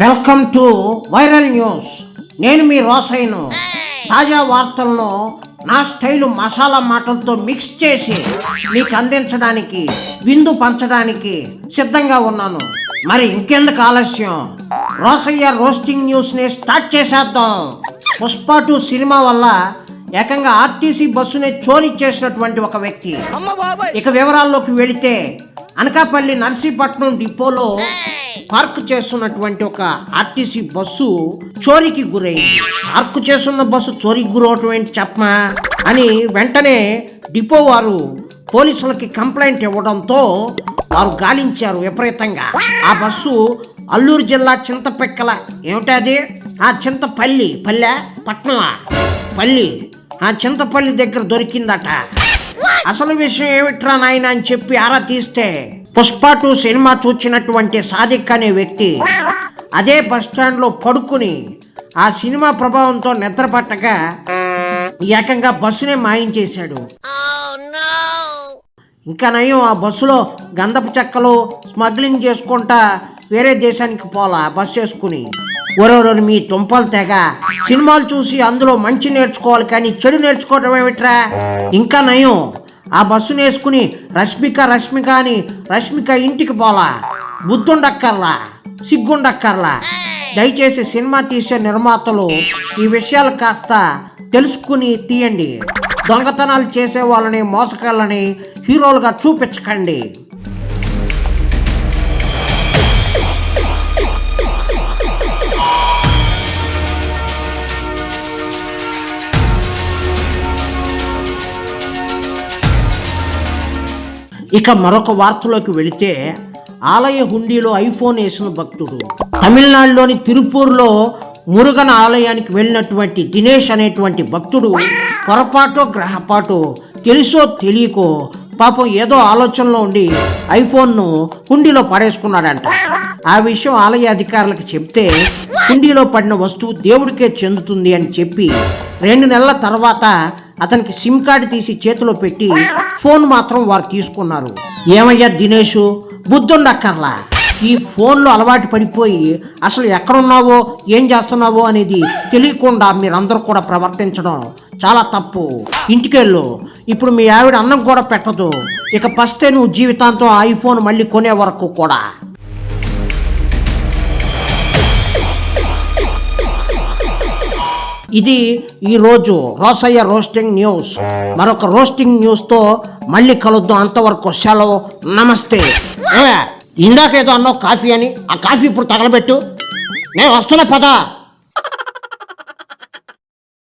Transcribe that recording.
Welcome to viral news. నేను మీ రోసైను తాజా వార్తలను నా స్టైలు మసాలా మాటలతో మిక్స్ చేసి మీకు అందించడానికి విందు పంచడానికి సిద్ధంగా ఉన్నాను. మరి ఇంకెందుకు ఆలస్యం? రోసయ్య రోస్టింగ్ న్యూస్ని స్టార్ట్ చేసేద్దాం. పుష్ప టూ సినిమా వల్ల ఏకంగా ఆర్టీసీ బస్సుని చోరీ చేసినటువంటి ఒక వ్యక్తి. ఇక వివరాల్లోకి వెళితే అనకాపల్లి నర్సీపట్నం డిపోలో పార్క్ చేస్తున్నటువంటి ఒక ఆర్టీసీ బస్సు చోరీకి గురైంది. పార్క్ చేస్తున్న బస్సు చోరీకి గురవటం ఏంటి చెప్పమా అని వెంటనే డిపో వారు పోలీసులకి కంప్లైంట్ ఇవ్వడంతో వారు గాలించారు విపరీతంగా. ఆ బస్సు అల్లూరు జిల్లా చింతపెక్కల. ఏమిటది ఆ చింతపల్లి. పల్లె? పట్నమా? పల్లి. ఆ చింతపల్లి దగ్గర దొరికిందట. అసలు విషయం ఏమిట్రా నాయన అని చెప్పి ఆరా తీస్తే పుష్ప టూ సినిమా చూచినటువంటి సాదిక్ అనే వ్యక్తి అదే బస్ స్టాండ్లో పడుకుని ఆ సినిమా ప్రభావంతో నిద్రపట్టక ఏకంగా బస్సునే మాయించేశాడు ఇంకా నయం ఆ బస్సులో గంధపు చెక్కలు స్మగ్లింగ్ చేసుకుంటా వేరే దేశానికి పోలా బస్సు వేసుకుని. ఒరవరోని మీ తుంపలు తెగ సినిమాలు చూసి అందులో మంచి నేర్చుకోవాలి కానీ చెడు నేర్చుకోవడం ఏమిట్రా? ఇంకా నయం ఆ బస్సును వేసుకుని రష్మిక రష్మిక అని రష్మిక ఇంటికి పోలా. బుద్ధుండక్కర్లా సిగ్గుండక్కర్లా. దయచేసి సినిమా తీసే నిర్మాతలు ఈ విషయాలు కాస్త తెలుసుకుని తీయండి. దొంగతనాలు చేసే వాళ్ళని మోసగాళ్ళని హీరోలుగా చూపించకండి. ఇక మరొక వార్తలోకి వెళితే ఆలయ హుండీలో ఐఫోన్ వేసిన భక్తుడు. తమిళనాడులోని తిరుపూర్లో మురుగన ఆలయానికి వెళ్ళినటువంటి దినేష్ అనేటువంటి భక్తుడు పొరపాటో గ్రహపాటో తెలుసో తెలియకో పాపం ఏదో ఆలోచనలో ఉండి ఐఫోన్ను హుండీలో పడేసుకున్నాడంట ఆ విషయం ఆలయ అధికారులకు చెప్తే హుండీలో పడిన వస్తువు దేవుడికే చెందుతుంది అని చెప్పి రెండు నెలల తర్వాత అతనికి సిమ్ కార్డు తీసి చేతిలో పెట్టి ఫోన్ మాత్రం వారు తీసుకున్నారు. ఏమయ్యా దినేషు? బుద్ధుండక్కర్లా. ఈ ఫోన్లో అలవాటు పడిపోయి అసలు ఎక్కడున్నావో ఏం చేస్తున్నావో అనేది తెలియకుండా మీరందరూ కూడా ప్రవర్తించడం చాలా తప్పు. ఇంటికెళ్ళు. ఇప్పుడు మీ ఆవిడ అన్నం కూడా పెట్టదు. ఇక ఫస్టే నువ్వు జీవితాంతం ఐఫోన్ మళ్ళీ కొనే వరకు కూడా. ఇది ఈరోజు రోసయ్య రోస్టింగ్ న్యూస్. మరొక రోస్టింగ్ న్యూస్తో మళ్ళీ కలుద్దాం అంతవరకు సెలవు. నమస్తే. ఇందాకేదో అన్నావు కాఫీ అని ఆ కాఫీ ఇప్పుడు తగలబెట్టు. నేను వస్తున్నా పదా.